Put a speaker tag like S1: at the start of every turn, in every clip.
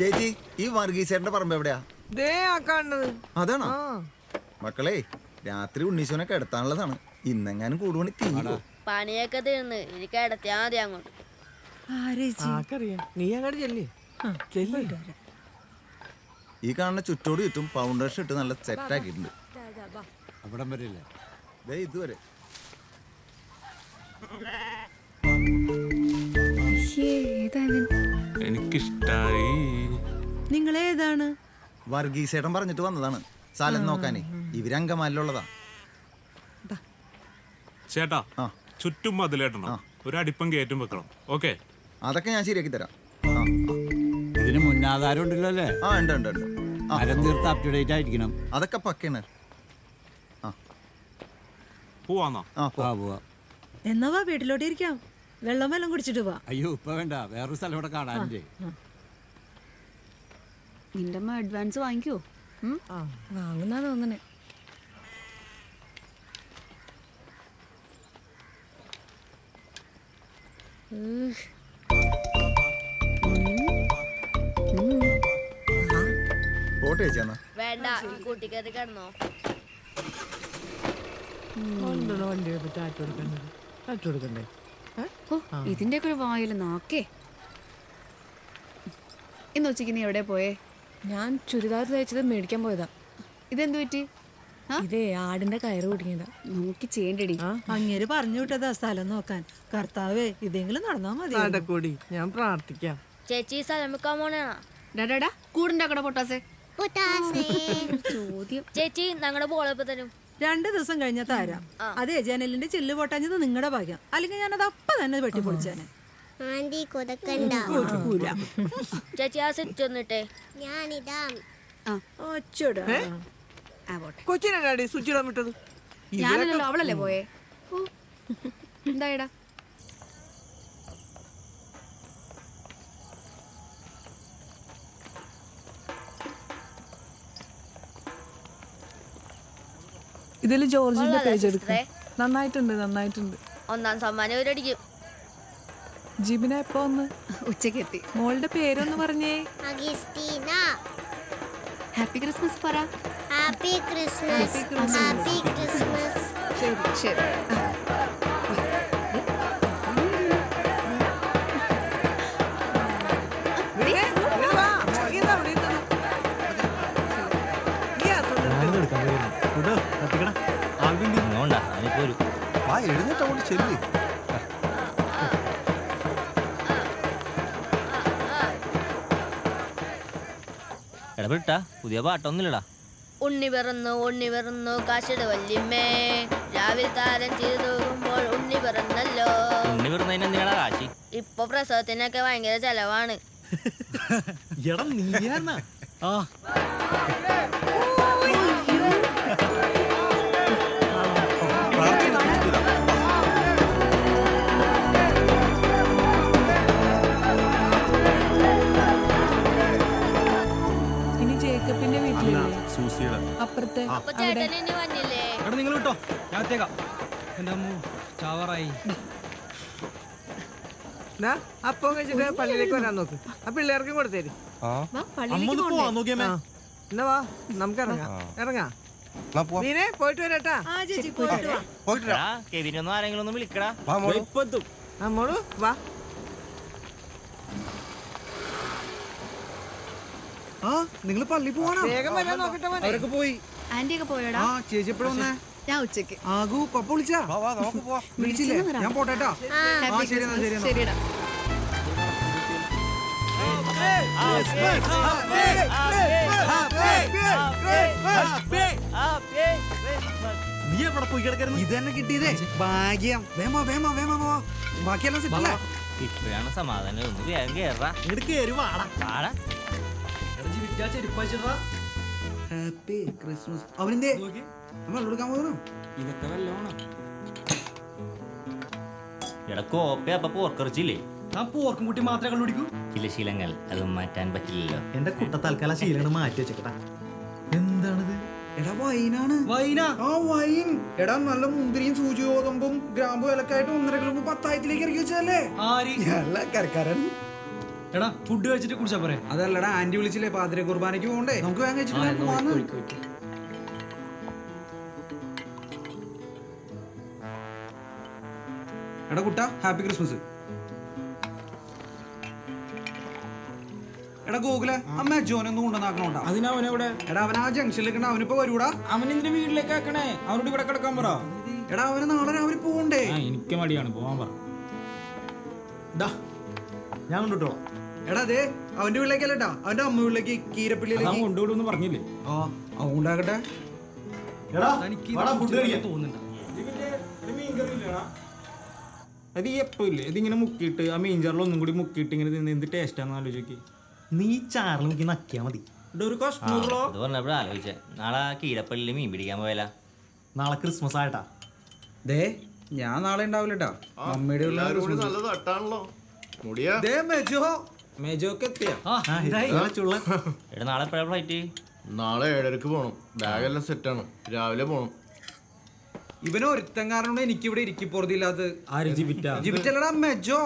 S1: ചേച്ചി ഈ വർഗീസേട്ടന്റെ പറമ്പ് എവിടെയാ?
S2: ദേ ആ കാണുന്നത്.
S1: അതാണോ?
S2: ആ.
S1: മക്കളെ രാത്രി ഉണ്ണീശോനെ കിടത്താനുള്ളതാണ്. ഇന്നെങ്ങാനും കൂടുപണി തീരാ
S3: പണിയൊക്കെ തീർന്ന്. എനിക്ക് കിടത്തിയാ മതി അങ്ങോട്ട്.
S2: ആർക്കറിയാം. നീ അങ്ങോട്ട് ചെല്ലേ. ചെല്ലേ.
S1: ഈ കാണുന്ന ചുറ്റോട് ചുറ്റും ഫൗണ്ടേഷൻ ഇട്ട് നല്ല സെറ്റ് ആക്കിയിട്ടുണ്ട്.
S4: അവിടം വരെയല്ലേ?
S1: ദേ ഇതുവരെ.
S5: എനിക്കിഷ്ടായി
S6: നിങ്ങളേതാണ്?
S1: വർഗീസേട്ടൻ പറഞ്ഞിട്ട് വന്നതാണ്. സ്ഥലം നോക്കാനേ. ഇവരങ്കമാലിലുള്ളതാ
S5: ചേട്ടാ. ചുറ്റും മതിലേട്ടണം. ഒരു അടിപ്പം കയറ്റും വെക്കണം. ഓക്കെ?
S1: അതൊക്കെ ഞാൻ ശരിയാക്കി തരാം.
S4: ഇതിന് മുന്നാധാരം ഉണ്ടല്ലോ അല്ലേ?
S1: ആ ഉണ്ട് ഉണ്ട് ഉണ്ട്. അരം
S4: മരം തീർത്ത് അപ് ടു ഡേറ്റ് ആയിരിക്കണം.
S1: അതൊക്കെ പക്കയാണ്. ആ.
S5: പോവാന്നോ?
S1: ആ പോ.
S4: ആ പോവാ.
S6: എന്നാ വാ വീട്ടിലോട്ട് ഇരിക്കാം. വെള്ളം വെള്ളം കുടിച്ചിട്ട് പോവാ
S4: അയ്യോ ഇപ്പൊ വേണ്ട. വേറൊരു സ്ഥലം ഇവിടെ കാണാനില്ലേ
S7: നിന്റെ അമ്മ അഡ്വാൻസ് വാങ്ങിക്കോ. ഉം?
S6: വാങ്ങുന്നാ തോന്നണേ. ഒക്കെ
S1: പോട്ടെ ചേച്ചി
S3: വേണ്ട കിടന്നോ.
S2: വണ്ടി
S7: ഓ ഇതിന്റെയൊക്കെ ഒരു വായിൽ നാക്കേ. ഇന്ന് ഉച്ചയ്ക്ക് നീ എവിടെ പോയേ?
S6: ഞാൻ ചുരിദാർ തയ്ച്ചത് മേടിക്കാൻ പോയതാ.
S7: ഇതെന്ത് പറ്റി?
S6: ഇതേ ആടിന്റെ കയറ് കുടുങ്ങിയതാ
S7: നോക്കി ചെയ്യണ്ടടി.
S6: അങ്ങേര് പറഞ്ഞു വിട്ടതാ സ്ഥലം നോക്കാൻ. കർത്താവേ ഇതെങ്കിലും നടന്നാ മതി.
S2: നടക്കൂടി. ഞാൻ പ്രാർത്ഥിക്കാം.
S3: ചേച്ചി സ്ഥലം വെക്കാൻ പോണേണോ
S7: ഡാടാ കൂടുണ്ടാക്കട പൊട്ടാസേ. ചോദ്യം.
S3: ചേച്ചി ഞങ്ങളുടെ ബോളിപ്പോ തരും.
S6: രണ്ടു ദിവസം കഴിഞ്ഞ തരാം. അതേ ജനലിന്റെ ചില്ല് പൊട്ടാഞ്ഞത് നിങ്ങളുടെ ഭാഗ്യം. അല്ലെങ്കിൽ ഞാനത് അപ്പൊ തന്നെ വെട്ടി പൊളിച്ചേനെ
S8: ആന്റി കൊതക്കണ്ട.
S3: ചേച്ചി ആ സ്വിച്ച് ഒന്നിട്ടേ.
S8: ഞാനിതാ.
S2: കൊച്ചിനാടി സ്വിച്ച് ഇടാൻ വിട്ടത്?
S7: ഞാനല്ലോ അവളല്ലേ പോയേ? ഓ. എന്തായടാ?
S2: ഇതിൽ ജോർജിന്റെ പേജ് എടുക്കേ. നന്നായിട്ടുണ്ട് നന്നായിട്ടുണ്ട്.
S3: ഒന്നാം സമ്മാനം ഇവരടിക്കും.
S2: ജിബിന എപ്പോ ഒന്ന്
S7: ഉച്ചയ്ക്ക് എത്തി
S2: മോളുടെ പേരൊന്ന് പറഞ്ഞേ.
S7: ഹാപ്പി ക്രിസ്മസ് പറ.
S8: ഹാപ്പി ക്രിസ്മസ് ഹാപ്പി ക്രിസ്മസ്
S7: ശരി ശരി.
S1: എഴുന്നേറ്റ് അങ്ങോട്ട് ചെല്ലി.
S9: എടപെട്ടാ പുതിയ പാട്ടൊന്നുമില്ലടാ.
S3: ഉണ്ണി പിറന്നു ഉണ്ണി പിറന്നു കാശിട വല്യമ്മേ. രാവിലെ താരം ചെയ്തു നോക്കുമ്പോൾ ഉണ്ണി പിറന്നല്ലോ.
S9: ഉണ്ണി എന്തിനാടാ കാശി?
S3: ഇപ്പൊ പ്രസവത്തിനൊക്കെ ഭയങ്കര ചെലവാണ്.
S9: എടാ നീയാ ആ.
S2: അപ്പുറത്തെ
S3: അപ്പൊ ചേട്ടൻ ഇനി വന്നില്ലേ?
S9: എടാ നിങ്ങൾ വിട്ടോ. ഞാൻ എത്തേക്കാം എന്റെ അമ്മ ചാവറായി.
S2: ദാ, അപ്പം കഴിച്ചിട്ട് പള്ളിയിലേക്ക് വരാൻ നോക്ക്. ആ പിള്ളേർക്കും കൊടുത്തേര്. എന്നാ വാ നമുക്ക് ഇറങ്ങാം. ഇറങ്ങാം മീനെ പോയിട്ട് വരാട്ടാ
S6: ആ ചേച്ചി പോയിട്ട് വാ.
S9: എടാ കെവിനൊന്നും ആരെങ്കിലും ഒന്ന് വിളിക്കടാ.
S2: വാ
S1: ആ നിങ്ങൾ പള്ളി പോവാണോ
S2: വേഗം വരാൻ നോക്കട്ടെ
S1: പോയി.
S7: ആന്റി ഒക്കെ പോയടാ.
S1: ആ ചേച്ചി എപ്പോഴും വന്നേ?
S7: ഞാൻ ഉച്ചയ്ക്ക്.
S1: ആകു പപ്പ വിളിച്ചാ വിളിച്ചില്ലേ. ഞാൻ
S7: ഹാപ്പി
S1: ശരി എന്നാ, ശരി
S7: ക്രിസ്മസ് ശരിടാ
S9: നീ എവിടെ പോയി കിടക്കരുത്
S1: ഇത് തന്നെ കിട്ടിയതേ ഭാഗ്യം. വേമോ വേമോ വേമോ പോ ബാക്കിയെല്ലാം സെറ്റല്ലേ
S9: ഇപ്പഴാണ് സമാധാനം. ഒന്ന് വേഗം കേറാ
S1: ഇങ്ങോട്ട് കേറി വാടാ.
S9: വാടാ.
S1: ഹാപ്പി ക്രിസ്മസ് അവനെന്തേ നമ്മൾ കൊടുക്കാൻ പോകുന്നു
S9: ഇതൊക്കെ വല്ലോണം എടാ കോപ്പ അപ്പൊ പോർക്കറിച്ചില്ലേ?
S10: ഞാൻ പോർക്കും കുട്ടി മാത്രമേ കണ്ടുപിടിക്കൂ.
S9: ചില ശീലങ്ങൾ അത് മാറ്റാൻ പറ്റില്ലല്ലോ.
S10: എന്റെ കുട്ട തൽക്കാലം ശീലങ്ങൾ മാറ്റി വെച്ചേക്കട്ടാ എന്താണിത്?
S1: എടാ വൈനാണ്.
S10: വൈന?
S1: ആ വൈൻ. എടാ നല്ല മുന്തിരിയും സൂചിയോതമ്പും ഗ്രാമ്പു വിലക്കായിട്ട് ഒന്നര കിലോ പത്തായത്തിലേക്ക് ഇറക്കി വെച്ചതല്ലേ?
S10: ആരി?
S1: കരക്കാരൻ.
S11: എടാ ഫുഡ് കഴിച്ചിട്ട് കുടിച്ചാ പോരെ.
S1: അതല്ലടാ ആന്റി വിളിച്ചില്ലേ പാതിര കുർബാനയ്ക്ക് പോകണ്ടേ? നമുക്ക് വേഗം കഴിച്ചിട്ട് പോവാന്ന്. എടാ കുട്ട ഹാപ്പി ക്രിസ്മസ്. എടാ ഗോകുല അമ്മ ജോനൊന്നും കൊണ്ടുവന്നാക്കണോണ്ടാ
S11: അതിനവനെവിടെ
S1: എടാ അവൻ ആ ജംഗ്ഷനിലേക്ക് അവനിപ്പോ വരൂടാ.
S11: അവൻ എന്തിന്റെ വീട്ടിലേക്ക് ആക്കണേ? അവനോട് ഇവിടെ കിടക്കാൻ പറ.
S1: എടാ അവന് നാളെ രാവിലെ പോകണ്ടേ
S11: ആ എനിക്ക് മടിയാണ് പോവാൻ പറ.
S10: ഡാ ഞാൻ കൊണ്ടുവിട്ടോളാം.
S1: എടാ അതെ അവന്റെ വീട്ടിലേക്കല്ലട്ടാ അവന്റെ അമ്മ വീട്ടിലേക്ക് കീരപ്പള്ളിയിലേക്ക്.
S11: കൊണ്ടുവിടുന്ന് പറഞ്ഞില്ലേ?
S1: ആ അവൻ ഉണ്ടാകട്ടെ
S10: എടാ
S11: തനിക്ക്
S10: ഫുഡ് കഴിക്കാൻ.
S11: തോന്നുന്നുണ്ട്. അത് എപ്പോ ഇല്ലേ? ഇതിങ്ങനെ മുക്കിയിട്ട് ആ മീൻചാറിൽ ഒന്നും കൂടി മുക്കിയിട്ട് ഇങ്ങനെ തിന്ന് എന്ത് ടേസ്റ്റാന്ന് ആലോചിക്ക്.
S10: നീ ചാറിൽ മുക്കി നക്കിയാ മതി.
S9: പറഞ്ഞപ്പോഴും ആലോചിച്ചേ. നാളെ കീഴപ്പള്ളിയിൽ മീൻ പിടിക്കാൻ പോയാലാ
S10: നാളെ ക്രിസ്മസ് ആയിട്ടാ.
S1: ദേ ഞാൻ നാളെ ഉണ്ടാവില്ലട്ടാ മമ്മിയുടെ ഉള്ള ക്രിസ്മസ്.
S12: നല്ല തട്ടാണല്ലോ. മുടിയാ.
S1: ദേ മെജോ.
S11: മേജൊക്കെ എത്തിയ?
S9: എടാ നാളെ ഫ്ലൈറ്റ്
S12: നാളെ ഏഴരക്ക് പോണം. ബാഗെല്ലാം സെറ്റാണ് രാവിലെ പോണം.
S1: ഇവന് ഒരുത്തൻ കാരണം എനിക്ക് ഇവിടെ ഇരിക്കി പുറത്തില്ലാത്തത്
S11: ആര് ജിബിറ്റ
S1: ജിബിറ്റല്ലടാ മെജോ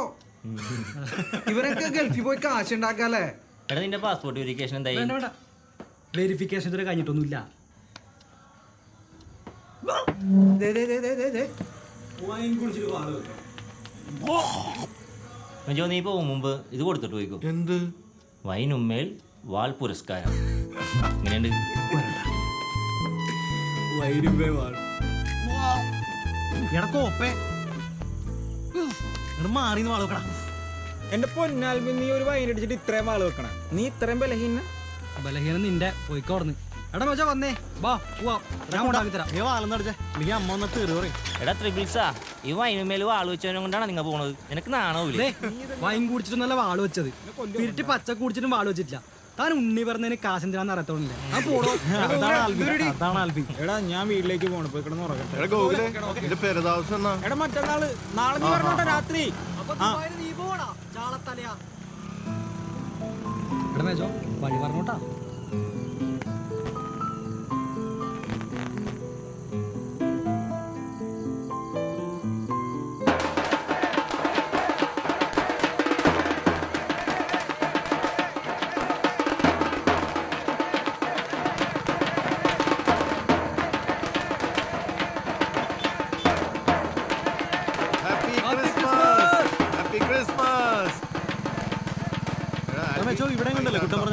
S1: ഇവനൊക്കെ ഗൾഫിൽ പോയി കാശ് ഉണ്ടാക്കാല്ലേ?
S9: എടാ നിന്റെ പാസ്പോർട്ട് വെരിഫിക്കേഷൻ എന്തായി?
S11: വേണ്ട വേണ്ട. വെരിഫിക്കേഷൻ ഇതുവരെ കഴിഞ്ഞിട്ടൊന്നുമില്ല.
S1: ദേ, ദേ, ദേ, ദേ, ദേ, ദേ.
S9: ജോ നീ പോകും മുമ്പ്. ഇത് കൊടുത്തിട്ട് പോയിക്കോ.
S12: എന്ത്?
S9: വൈനുമ്മേൽ വാൾ പുരസ്കാരം. ഇങ്ങനെയുണ്ട്.
S10: എടാ കോപ്പേ എടാ മാറി വാള വെക്കടാ.
S11: എന്റെ പൊന്നാൽ നീ ഒരു വൈൻ അടിച്ചിട്ട് ഇത്രയും വാൾ വെക്കണ. നീ ഇത്രയും ബലഹീന? ബലഹീന നിന്റെ. പോയിക്കോടന്ന് എടാ മച്ചാ വന്നേ. വാ പോവാ. ഞാൻ ഉണ്ടാക്കി തരാം.
S10: നീ വാളെന്ന് അടിച്ചേ. നീ അമ്മ വന്നിട്ട് തെറി പറയും.
S9: എടാ ത്രിബിൾസാ ഈ വൈനുമ്മേൽ വാൾ വെച്ചവനെ കൊണ്ടാണ് നിങ്ങൾ പോണത്. നിനക്ക് നാണമില്ലേ
S11: വൈൻ കുടിച്ചിട്ടൊന്നല്ല വാൾ വെച്ചത്. പിരിട്ട് പച്ച കുടിച്ചിട്ടും വാൾ വെച്ചിട്ടില്ല. താൻ ഉണ്ണി പറഞ്ഞതിന് കാശെന്തിനാന്ന് പോടോ
S10: അതാണ് ആൽബി.
S11: എടാ ഞാൻ വീട്ടിലേക്ക് പോണ. പോയി കിടന്ന് ഉറങ്ങട്ടെ.
S12: എടാ
S11: മറ്റന്നാൾ നാളെ നീ പറഞ്ഞോട്ടെ രാത്രി. എടാ മേജോ വഴി പറഞ്ഞോട്ടാ.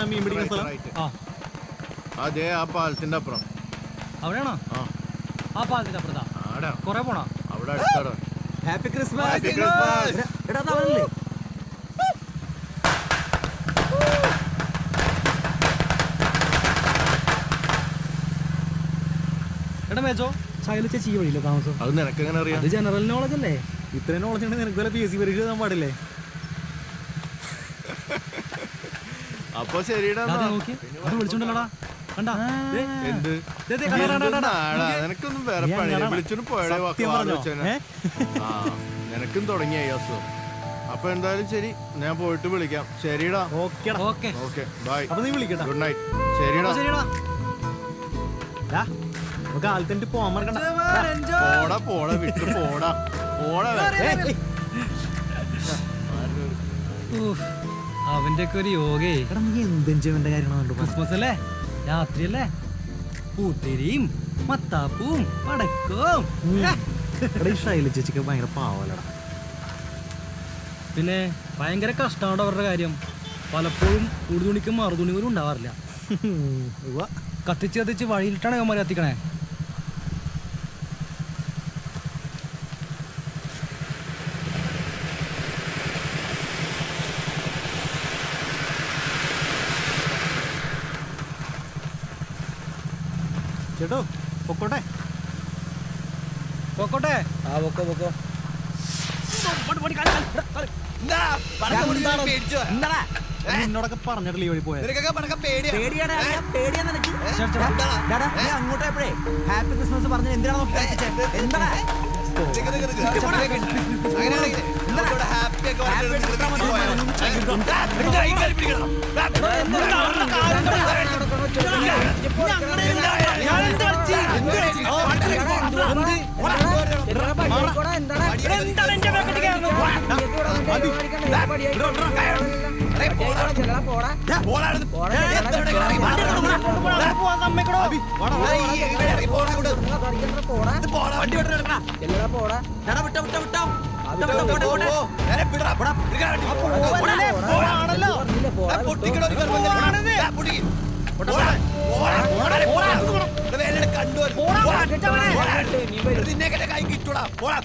S10: പറഞ്ഞ മീൻ പിടിക്കുന്ന സ്ഥലം?
S11: ആ.
S12: അതെ ആ പാലത്തിന്റെ അപ്പുറം.
S11: അവിടെയാണോ?
S12: ആ.
S11: ആ പാലത്തിന്റെ അപ്പുറത്താ?
S12: ആടാ.
S11: കൊറേ പോണോ?
S12: അവിടെ അടുത്താടാ
S1: ഹാപ്പി ക്രിസ്മസ്
S10: എടാ അതവനല്ലേ
S11: എടാ മേജോ. ശൈല ചേച്ചി വഴിയില്ല താമസം?
S12: അത് നിനക്ക് എങ്ങനെ അറിയാം?
S11: അത് ജനറൽ നോളജ് അല്ലേ?
S10: ഇത്രയും നോളജ് ഉണ്ടെങ്കിൽ നിനക്ക് വല്ല പി എസ് സി പരീക്ഷ എഴുതാൻ പാടില്ലേ?
S12: അപ്പൊ ശരിടാ
S11: ദാ, ദാ
S12: എന്നാ.
S11: അത് വിളിച്ചോണ്ടല്ലോടാ. കണ്ടാ? ദേ,
S10: എന്ത്?
S11: ദേ, ദേ, കണ്ടാ, കണ്ടാ, കണ്ടാ.
S12: നാടാ, നിനക്കൊന്നും വേറെ
S10: നീ
S12: പണിയില്ല?
S10: അങ്ങനാണ്.
S12: വിളിച്ചോണ്ട് പോയടേ വാക്ക്
S10: സത്യം പറഞ്ഞോ?
S12: ആലോചന ആ നിനക്കും തുടങ്ങിയ അസുഖം അപ്പൊ എന്തായാലും ശരി ഞാൻ പോയിട്ട് വിളിക്കാം. ശരിടാ
S10: ഓക്കേടാ.
S11: ഓക്കെ.
S12: Okay bye.
S10: അപ്പൊ നീ വിളിക്കട്ടാ.
S12: Good night. ശരിടാ
S11: ശരിടാ
S10: ഡാ, നമുക്ക് ആൾത്തണ്ട് പോവാൻ മറക്കണ്ട.
S12: പോടാ പോടാ വിട്ട് പോടാ. പോടാ വേ.
S11: അവന്റെ ഒക്കെ ഒരു യോഗേ.
S10: എടാ നീ എന്തും ചെയ്വന്റെ കാര്യമാണ്
S11: ക്രിസ്മസ് അല്ലേ? രാത്രിയല്ലേ പൂത്തിരിയും മത്താപ്പും പടക്കവും
S10: ചേച്ചിക്ക് ഭയങ്കര പാവലടാ
S11: പിന്നെ ഭയങ്കര കഷ്ടമാണ് അവരുടെ കാര്യം? പലപ്പോഴും ഉടുതുണിക്കും മറുതുണി പോലും ഉണ്ടാവാറില്ല. കത്തിച്ച് കത്തിച്ച് വഴിയിലിട്ടാണ് അവന്മാർ കത്തിക്കണേ.
S10: ചേട്ടോ പൊക്കോട്ടെ.
S11: പൊക്കോട്ടെ. ആ പൊക്കോ പൊക്കോ.
S10: നിന്നോടൊക്കെ പറഞ്ഞിട്ടില്ല ഈ വഴി പോയത്.
S1: അങ്ങോട്ടേ ഹാപ്പി ക്രിസ്മസ് പറഞ്ഞ എന്തിനാണ്
S12: അങ്ങനെയാണെങ്കിൽ ഹാപ്പി
S13: നിന്നെ കൈ കിട്ടൂടാ പോടാ